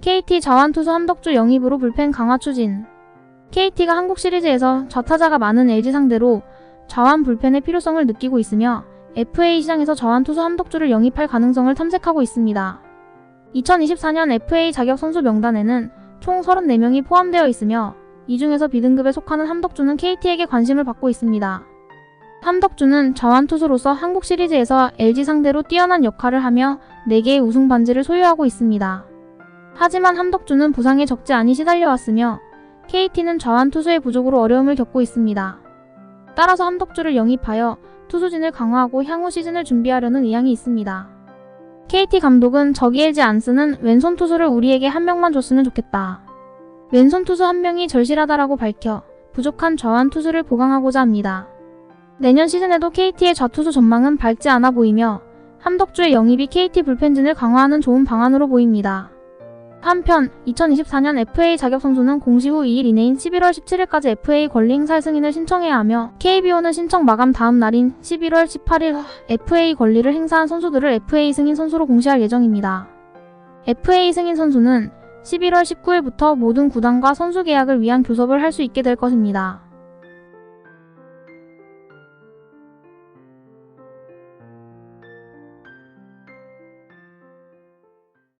KT 자완투수 함덕주 영입으로 불펜 강화 추진. KT가 한국 시리즈에서 저타자가 많은 LG 상대로 좌완 불펜의 필요성을 느끼고 있으며 FA 시장에서 저완투수 함덕주를 영입할 가능성을 탐색하고 있습니다. 2024년 FA 자격 선수 명단에는 총 34명이 포함되어 있으며 이 중에서 B등급에 속하는 함덕주는 KT에게 관심을 받고 있습니다. 함덕주는 저완투수로서 한국 시리즈에서 LG 상대로 뛰어난 역할을 하며 4개의 우승 반지를 소유하고 있습니다. 하지만 함덕주는 부상에 적지 않이 시달려왔으며 KT는 저한 투수의 부족으로 어려움을 겪고 있습니다. 따라서 함덕주를 영입하여 투수진을 강화하고 향후 시즌을 준비하려는 의향이 있습니다. KT 감독은 저기 LG 안 쓰는 왼손 투수를 우리에게 한 명만 줬으면 좋겠다. 왼손 투수 한 명이 절실하다라고 밝혀 부족한 저한 투수를 보강하고자 합니다. 내년 시즌에도 KT의 좌투수 전망은 밝지 않아 보이며 함덕주의 영입이 KT 불펜진을 강화하는 좋은 방안으로 보입니다. 한편 2024년 FA 자격 선수는 공시 후 2일 이내인 11월 17일까지 FA 권리 행사 승인을 신청해야 하며 KBO는 신청 마감 다음 날인 11월 18일 FA 권리를 행사한 선수들을 FA 승인 선수로 공시할 예정입니다. FA 승인 선수는 11월 19일부터 모든 구단과 선수 계약을 위한 교섭을 할 수 있게 될 것입니다.